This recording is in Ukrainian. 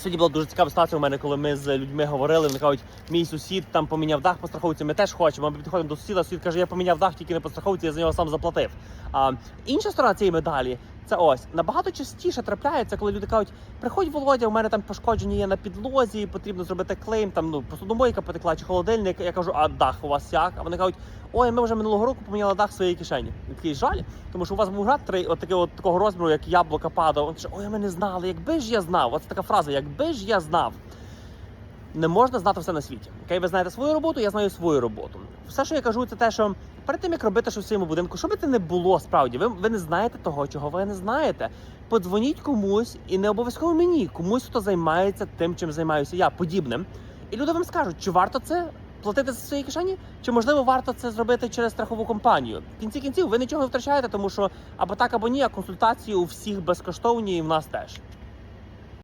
Сьогодні була дуже цікава ситуація у мене, коли ми з людьми говорили. Вони кажуть, мій сусід там поміняв дах по страховці. Ми теж хочемо. Ми підходимо до сусіда. Сусід каже, я поміняв дах тільки не по страховці, я за нього сам заплатив. А інша сторона цієї медалі це ось набагато частіше трапляється, коли люди кажуть, приходь Володя, у мене там пошкодження є на підлозі, потрібно зробити клейм, там ну посудомойка потекла чи холодильник. Я кажу, а дах у вас як? А вони кажуть, ой, ми вже минулого року поміняли дах в своїй кишені. І такий жаль, тому що у вас був град три от такого, от такого розміру, як яблука падав. Він каже, ой, ми не знали, якби ж я знав. Оце така фраза, якби ж я знав. Не можна знати все на світі. Окей, ви знаєте свою роботу, я знаю свою роботу. Все, що я кажу, це те, що перед тим як робити щось в своєму будинку, що би це не було справді, ви, ви не знаєте того, чого ви не знаєте. Подзвоніть комусь, і не обов'язково мені, комусь, хто займається тим, чим займаюся я, подібним. І люди вам скажуть, чи варто це платити з своєї кишені, чи можливо варто це зробити через страхову компанію. В кінці кінців ви нічого не втрачаєте, тому що або так, або ні, а консультації у всіх безкоштовні, і в нас теж.